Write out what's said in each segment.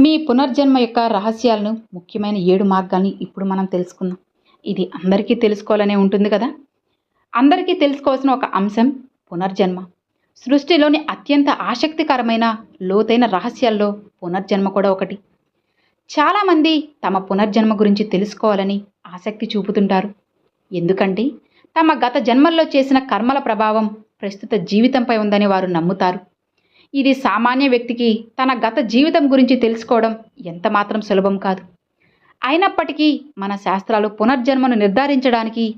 మీ పునర్జన్మ యొక్క రహస్యాలను ముఖ్యమైన ఏడు మార్గాల్ని ఇప్పుడు మనం తెలుసుకుందాం. ఇది అందరికీ తెలుసుకోవాలనే ఉంటుంది కదా? అందరికీ తెలుసుకోవాల్సిన ఒక అంశం పునర్జన్మ. సృష్టిలోని అత్యంత ఆసక్తికరమైన లోతైన రహస్యాల్లో పునర్జన్మ కూడా ఒకటి. చాలామంది తమ పునర్జన్మ గురించి తెలుసుకోవాలని ఆసక్తి చూపుతుంటారు. ఎందుకంటే తమ గత జన్మల్లో చేసిన కర్మల ప్రభావం ప్రస్తుత జీవితంపై ఉందని వారు నమ్ముతారు. ఇది సామాన్య వ్యక్తికి తన గత జీవితం గురించి తెలుసుకోవడం ఎంతమాత్రం సులభం కాదు. అయినప్పటికీ మన శాస్త్రాలు పునర్జన్మను నిర్ధారించడానికి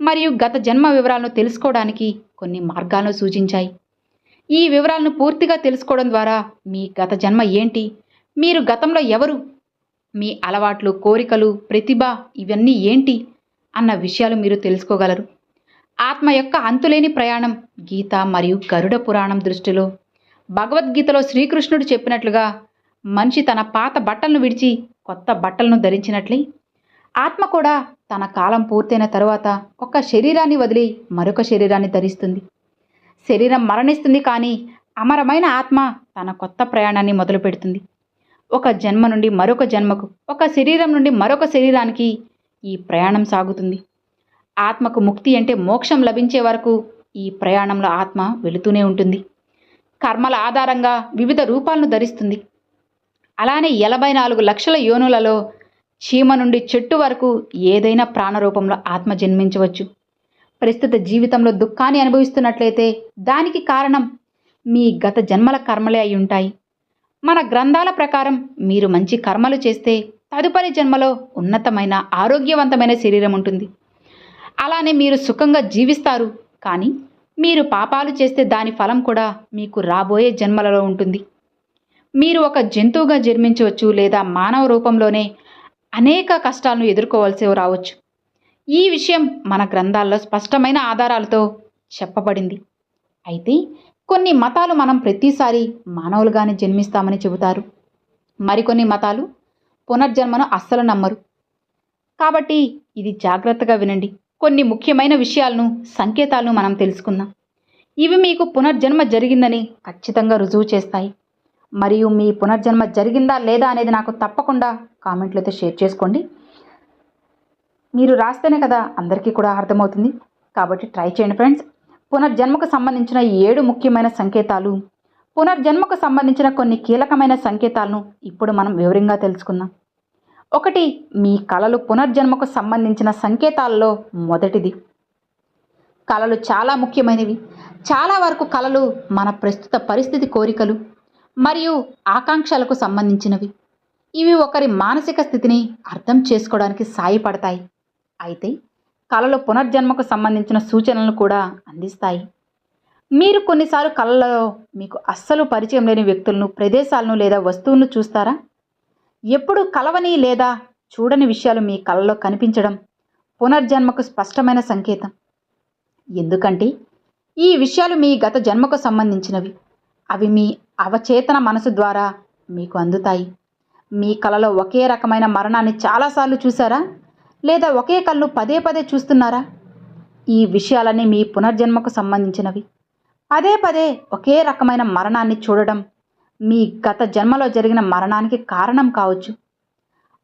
మరియు గత జన్మ వివరాలను తెలుసుకోవడానికి కొన్ని మార్గాలను సూచించాయి. ఈ వివరాలను పూర్తిగా తెలుసుకోవడం ద్వారా మీ గత జన్మ ఏంటి మీరు గతంలో ఎవరు మీ అలవాట్లు కోరికలు ప్రతిభ ఇవన్నీ ఏంటి అన్న విషయాలు మీరు తెలుసుకోగలరు. ఆత్మ యొక్క అంతులేని ప్రయాణం గీత మరియు గరుడ పురాణం దృష్టిలో భగవద్గీతలో శ్రీకృష్ణుడు చెప్పినట్లుగా మనిషి తన పాత బట్టలను విడిచి కొత్త బట్టలను ధరించినట్లే. ఆత్మ కూడా తన కాలం పూర్తయిన తరువాత ఒక శరీరాన్ని వదిలి మరొక శరీరాన్ని ధరిస్తుంది. శరీరం మరణిస్తుంది కానీ అమరమైన ఆత్మ తన కొత్త ప్రయాణాన్ని మొదలుపెడుతుంది ఒక జన్మ నుండి మరొక జన్మకు ఒక శరీరం నుండి మరొక శరీరానికి ఈ ప్రయాణం సాగుతుంది. ఆత్మకు ముక్తి అంటే మోక్షం లభించే వరకు ఈ ప్రయాణంలో ఆత్మ వెళుతూనే ఉంటుంది. కర్మల ఆధారంగా వివిధ రూపాలను ధరిస్తుంది. అలానే ఎనభై నాలుగు లక్షల యోనులలో చీమ నుండి చెట్టు వరకు ఏదైనా ప్రాణరూపంలో ఆత్మ జన్మించవచ్చు. ప్రస్తుత జీవితంలో దుఃఖాన్ని అనుభవిస్తున్నట్లయితే దానికి కారణం మీ గత జన్మల కర్మలే అయి ఉంటాయి. మన గ్రంథాల ప్రకారం మీరు మంచి కర్మలు చేస్తే తదుపరి జన్మలో ఉన్నతమైన ఆరోగ్యవంతమైన శరీరం ఉంటుంది. అలానే మీరు సుఖంగా జీవిస్తారు. కానీ మీరు పాపాలు చేస్తే దాని ఫలం కూడా మీకు రాబోయే జన్మలలో ఉంటుంది. మీరు ఒక జంతువుగా జన్మించవచ్చు లేదా మానవ రూపంలోనే అనేక కష్టాలను ఎదుర్కోవాల్సి రావచ్చు. ఈ విషయం మన గ్రంథాల్లో స్పష్టమైన ఆధారాలతో చెప్పబడింది. అయితే కొన్ని మతాలు మనం ప్రతిసారి మానవులుగానే జన్మిస్తామని చెబుతారు. మరికొన్ని మతాలు పునర్జన్మను అస్సలు నమ్మరు. కాబట్టి ఇది జాగ్రత్తగా వినండి. కొన్ని ముఖ్యమైన విషయాలను సంకేతాలను మనం తెలుసుకుందాం. ఇవి మీకు పునర్జన్మ జరిగిందని ఖచ్చితంగా రుజువు చేస్తాయి. మరియు మీ పునర్జన్మ జరిగిందా లేదా అనేది నాకు తప్పకుండా కామెంట్లతో షేర్ చేసుకోండి. మీరు రాస్తేనే కదా అందరికీ కూడా అర్థమవుతుంది. కాబట్టి ట్రై చేయండి ఫ్రెండ్స్. పునర్జన్మకు సంబంధించిన ఈ ఏడు ముఖ్యమైన సంకేతాలు. పునర్జన్మకు సంబంధించిన కొన్ని కీలకమైన సంకేతాలను ఇప్పుడు మనం వివరంగా తెలుసుకుందాం. ఒకటి మీ కళలు పునర్జన్మకు సంబంధించిన సంకేతాలలో మొదటిది. కళలు చాలా ముఖ్యమైనవి. చాలా వరకు కళలు మన ప్రస్తుత పరిస్థితి కోరికలు మరియు ఆకాంక్షలకు సంబంధించినవి. ఇవి ఒకరి మానసిక స్థితిని అర్థం చేసుకోవడానికి సాయపడతాయి. అయితే కళలు పునర్జన్మకు సంబంధించిన సూచనలను కూడా అందిస్తాయి. మీరు కొన్నిసార్లు కళలలో మీకు అస్సలు పరిచయం లేని వ్యక్తులను ప్రదేశాలను లేదా వస్తువులను చూస్తారా? ఎప్పుడు కలవని లేదా చూడని విషయాలు మీ కళ్ళలో కనిపించడం పునర్జన్మకు స్పష్టమైన సంకేతం. ఎందుకంటే ఈ విషయాలు మీ గత జన్మకు సంబంధించినవి. అవి మీ అవచేతన మనసు ద్వారా మీకు అందుతాయి. మీ కలలో ఒకే రకమైన మరణాన్ని చాలాసార్లు చూసారా లేదా ఒకే కళ్ళు పదే పదే చూస్తున్నారా? ఈ విషయాలన్నీ మీ పునర్జన్మకు సంబంధించినవి. పదే పదే ఒకే రకమైన మరణాన్ని చూడడం మీ గత జన్మలో జరిగిన మరణానికి కారణం కావచ్చు.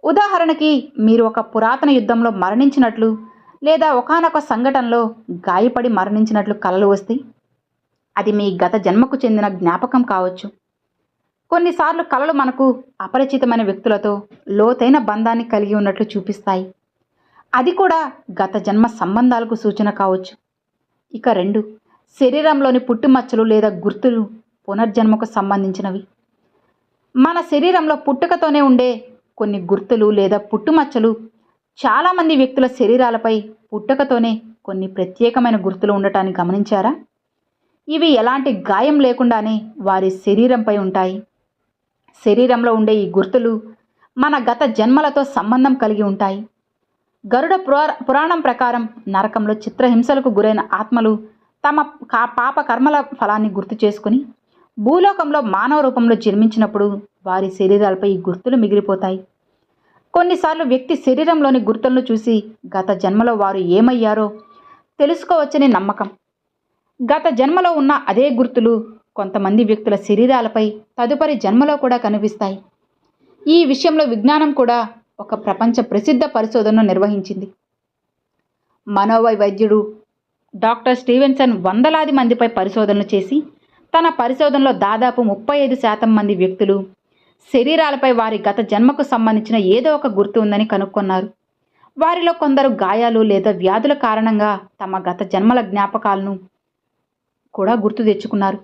ఉదాహరణకి మీరు ఒక పురాతన యుద్ధంలో మరణించినట్లు లేదా ఒకనొక సంఘటనలో గాయపడి మరణించినట్లు కలలు వస్తాయి అది మీ గత జన్మకు చెందిన జ్ఞాపకం కావచ్చు. కొన్నిసార్లు కళలు మనకు అపరిచితమైన వ్యక్తులతో లోతైన బంధాన్ని కలిగి ఉన్నట్లు చూపిస్తాయి. అది కూడా గత జన్మ సంబంధాలకు సూచన కావచ్చు. ఇక రెండు శరీరంలోని పుట్టుమచ్చలు లేదా గుర్తులు పునర్జన్మకు సంబంధించినవి. మన శరీరంలో పుట్టుకతోనే ఉండే కొన్ని గుర్తులు లేదా పుట్టుమచ్చలు చాలామంది వ్యక్తుల శరీరాలపై పుట్టుకతోనే కొన్ని ప్రత్యేకమైన గుర్తులు ఉండటాన్ని గమనించారా? ఇవి ఎలాంటి గాయం లేకుండానే వారి శరీరంపై ఉంటాయి. శరీరంలో ఉండే ఈ గుర్తులు మన గత జన్మలతో సంబంధం కలిగి ఉంటాయి. గరుడ పురాణం ప్రకారం నరకంలో చిత్రహింసలకు గురైన ఆత్మలు తమ కా పాప కర్మల ఫలాన్ని గుర్తు చేసుకుని భూలోకంలో మానవ రూపంలో జన్మించినప్పుడు వారి శరీరాలపై ఈ గుర్తులు మిగిలిపోతాయి. కొన్నిసార్లు వ్యక్తి శరీరంలోని గుర్తులను చూసి గత జన్మలో వారు ఏమయ్యారో తెలుసుకోవచ్చని నమ్మకం. గత జన్మలో ఉన్న అదే గుర్తులు కొంతమంది వ్యక్తుల శరీరాలపై తదుపరి జన్మలో కూడా కనిపిస్తాయి. ఈ విషయంలో విజ్ఞానం కూడా ఒక ప్రపంచ ప్రసిద్ధ పరిశోధనను నిర్వహించింది. మనోవై వైద్యుడు డాక్టర్ స్టీవెన్సన్ వందలాది మందిపై పరిశోధనలు చేసి తన పరిశోధనలో దాదాపు ముప్పై ఐదు శాతం మంది వ్యక్తులు శరీరాలపై వారి గత జన్మకు సంబంధించిన ఏదో ఒక గుర్తు ఉందని కనుక్కున్నారు. వారిలో కొందరు గాయాలు లేదా వ్యాధుల కారణంగా తమ గత జన్మల జ్ఞాపకాలను కూడా గుర్తు తెచ్చుకున్నారు.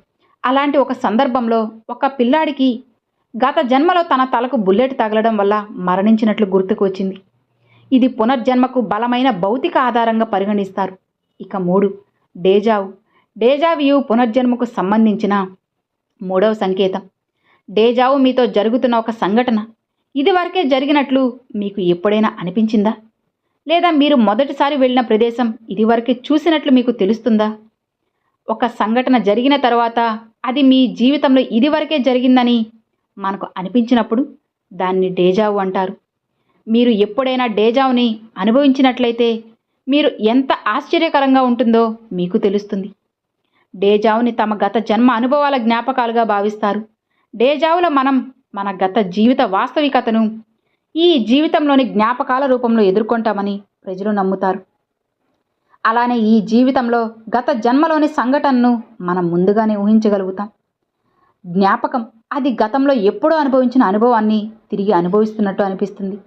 అలాంటి ఒక సందర్భంలో ఒక పిల్లాడికి గత జన్మలో తన తలకు బుల్లెట్ తగలడం వల్ల మరణించినట్లు గుర్తుకు వచ్చింది. ఇది పునర్జన్మకు బలమైన భౌతిక ఆధారంగా పరిగణిస్తారు. ఇక మూడు డేజావు. డేజావియు పునర్జన్మకు సంబంధించిన మూడవ సంకేతం. డేజావు మీతో జరుగుతున్న ఒక సంఘటన. ఇది వరకే జరిగినట్లు మీకు ఎప్పుడైనా అనిపించిందా? లేదా మీరు మొదటిసారి వెళ్ళిన ప్రదేశం ఇదివరకే చూసినట్లు మీకు తెలుస్తుందా? ఒక సంఘటన జరిగిన తర్వాత అది మీ జీవితంలో ఇదివరకే జరిగిందని మనకు అనిపించినప్పుడు దాన్ని డేజావు అంటారు. మీరు ఎప్పుడైనా డేజావుని అనుభవించినట్లయితే మీరు ఎంత ఆశ్చర్యకరంగా ఉంటుందో మీకు తెలుస్తుంది. డేజావుని తమ గత జన్మ అనుభవాల జ్ఞాపకాలుగా భావిస్తారు. డేజావులో మనం మన గత జీవిత వాస్తవికతను ఈ జీవితంలోని జ్ఞాపకాల రూపంలో ఎదుర్కొంటామని ప్రజలు నమ్ముతారు. అలానే ఈ జీవితంలో గత జన్మలోని సంఘటనను మనం ముందుగానే ఊహించగలుగుతాం. జ్ఞాపకం అది గతంలో ఎప్పుడో అనుభవించిన అనుభవాన్ని తిరిగి అనుభవిస్తున్నట్టు అనిపిస్తుంది.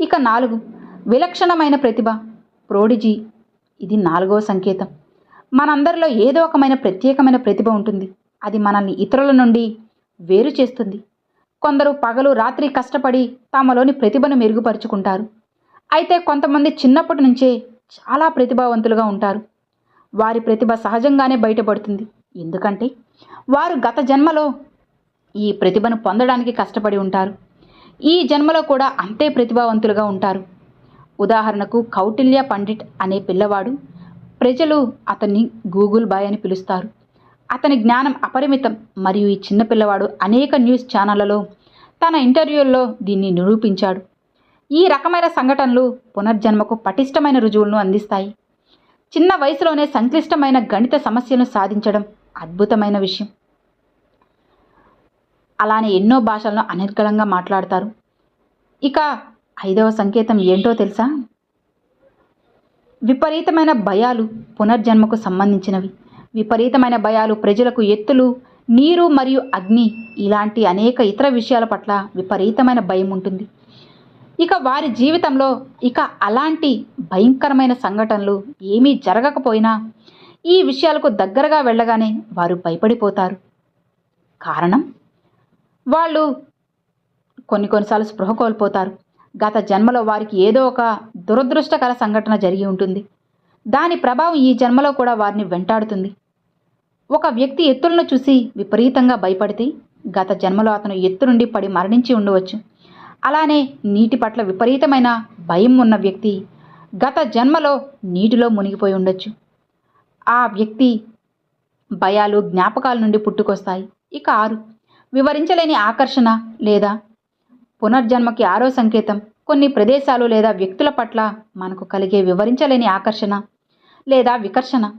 ఇక నాలుగు విలక్షణమైన ప్రతిభ ప్రోడిజీ ఇది నాలుగవ సంకేతం. మనందరిలో ఏదో ఒకమైన ప్రత్యేకమైన ప్రతిభ ఉంటుంది. అది మనల్ని ఇతరుల నుండి వేరు చేస్తుంది. కొందరు పగలు రాత్రి కష్టపడి తమలోని ప్రతిభను మెరుగుపరుచుకుంటారు. అయితే కొంతమంది చిన్నప్పటి నుంచే చాలా ప్రతిభావంతులుగా ఉంటారు. వారి ప్రతిభ సహజంగానే బయటపడుతుంది. ఎందుకంటే వారు గత జన్మలో ఈ ప్రతిభను పొందడానికి కష్టపడి ఉంటారు. ఈ జన్మలో కూడా అంతే ప్రతిభావంతులుగా ఉంటారు. ఉదాహరణకు కౌటిల్య పండిట్ అనే పిల్లవాడు ప్రజలు అతన్ని గూగుల్ బాయ్ అని పిలుస్తారు. అతని జ్ఞానం అపరిమితం మరియు ఈ చిన్నపిల్లవాడు అనేక న్యూస్ ఛానళ్ళలో తన ఇంటర్వ్యూల్లో దీన్ని నిరూపించాడు. ఈ రకమైన సంఘటనలు పునర్జన్మకు పటిష్టమైన రుజువులను అందిస్తాయి. చిన్న వయసులోనే సంక్లిష్టమైన గణిత సమస్యలను సాధించడం అద్భుతమైన విషయం. అలానే ఎన్నో భాషలను అనర్గళంగా మాట్లాడతారు. ఇక ఐదవ సంకేతం ఏంటో తెలుసా? విపరీతమైన భయాలు పునర్జన్మకు సంబంధించినవి. విపరీతమైన భయాలు ప్రజలకు ఎత్తులు నీరు మరియు అగ్ని ఇలాంటి అనేక ఇతర విషయాల పట్ల విపరీతమైన భయం ఉంటుంది. ఇక వారి జీవితంలో ఇక అలాంటి భయంకరమైన సంఘటనలు ఏమీ జరగకపోయినా ఈ విషయాలకు దగ్గరగా వెళ్ళగానే వారు భయపడిపోతారు. కారణం? వాళ్ళు కొన్ని కొన్నిసార్లు స్పృహ కోల్పోతారు. గత జన్మలో వారికి ఏదో ఒక దురదృష్టకర సంఘటన జరిగి ఉంటుంది. దాని ప్రభావం ఈ జన్మలో కూడా వారిని వెంటాడుతుంది. ఒక వ్యక్తి ఎత్తులను చూసి విపరీతంగా భయపడితే గత జన్మలో అతను ఎత్తు నుండి పడి మరణించి ఉండవచ్చు. అలానే నీటి పట్ల విపరీతమైన భయం ఉన్న వ్యక్తి గత జన్మలో నీటిలో మునిగిపోయి ఉండొచ్చు. ఆ వ్యక్తి భయాలు జ్ఞాపకాల నుండి పుట్టుకొస్తాయి. ఇక ఆరు. వివరించలేని ఆకర్షణ లేదా పునర్జన్మకి ఆరో సంకేతం. కొన్ని ప్రదేశాలు లేదా వ్యక్తుల పట్ల మనకు కలిగే వివరించలేని ఆకర్షణ లేదా వికర్షణ.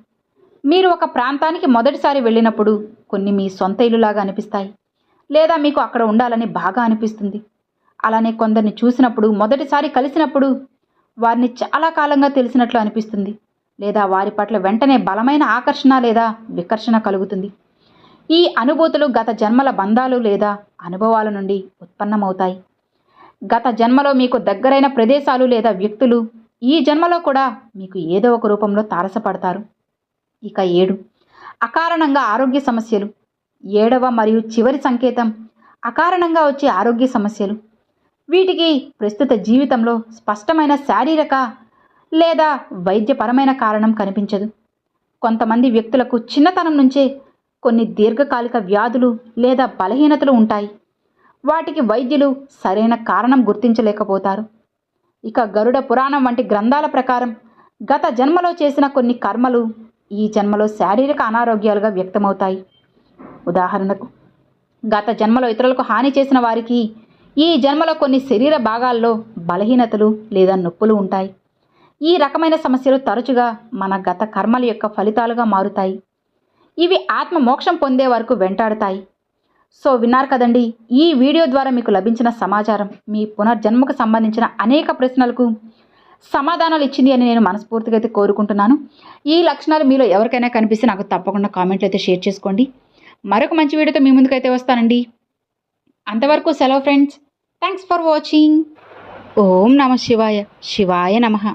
మీరు ఒక ప్రాంతానికి మొదటిసారి వెళ్ళినప్పుడు కొన్ని మీ సొంత ఇల్లులాగా అనిపిస్తాయి. లేదా మీకు అక్కడ ఉండాలని బాగా అనిపిస్తుంది. అలానే కొందరిని చూసినప్పుడు మొదటిసారి కలిసినప్పుడు వారిని చాలా కాలంగా తెలిసినట్లు అనిపిస్తుంది. లేదా వారి పట్ల వెంటనే బలమైన ఆకర్షణ లేదా వికర్షణ కలుగుతుంది. ఈ అనుభూతులు గత జన్మల బంధాలు లేదా అనుభవాల నుండి ఉత్పన్నమవుతాయి. గత జన్మలో మీకు దగ్గరైన ప్రదేశాలు లేదా వ్యక్తులు ఈ జన్మలో కూడా మీకు ఏదో ఒక రూపంలో తారసపడతారు. ఇక ఏడు. అకారణంగా ఆరోగ్య సమస్యలు. ఏడవ మరియు చివరి సంకేతం అకారణంగా వచ్చే ఆరోగ్య సమస్యలు. వీటికి ప్రస్తుత జీవితంలో స్పష్టమైన శారీరక లేదా వైద్యపరమైన కారణం కనిపించదు. కొంతమంది వ్యక్తులకు చిన్నతనం నుంచే కొన్ని దీర్ఘకాలిక వ్యాధులు లేదా బలహీనతలు ఉంటాయి. వాటికి వైద్యులు సరైన కారణం గుర్తించలేకపోతారు. ఇక గరుడ పురాణం వంటి గ్రంథాల ప్రకారం గత జన్మలో చేసిన కొన్ని కర్మలు ఈ జన్మలో శారీరక అనారోగ్యాలుగా వ్యక్తమవుతాయి. ఉదాహరణకు గత జన్మలో ఇతరులకు హాని చేసిన వారికి ఈ జన్మలో కొన్ని శరీర భాగాల్లో బలహీనతలు లేదా నొప్పులు ఉంటాయి. ఈ రకమైన సమస్యలు తరచుగా మన గత కర్మల యొక్క ఫలితాలుగా మారుతాయి. ఇవి ఆత్మ మోక్షం పొందే వరకు వెంటాడుతాయి. సో విన్నారు కదండి ఈ వీడియో ద్వారా మీకు లభించిన సమాచారం. మీ పునర్జన్మకు సంబంధించిన అనేక ప్రశ్నలకు సమాధానాలు ఇచ్చింది అని నేను మనస్ఫూర్తిగా అయితే కోరుకుంటున్నాను. ఈ లక్షణాలు మీలో ఎవరికైనా కనిపిస్తే నాకు తప్పకుండా కామెంట్లు అయితే షేర్ చేసుకోండి. మరొక మంచి వీడియోతో మీ ముందుకైతే వస్తానండి. అంతవరకు సెలవు ఫ్రెండ్స్. Thanks for watching. ఓం నమ శివాయ శివాయ నమః.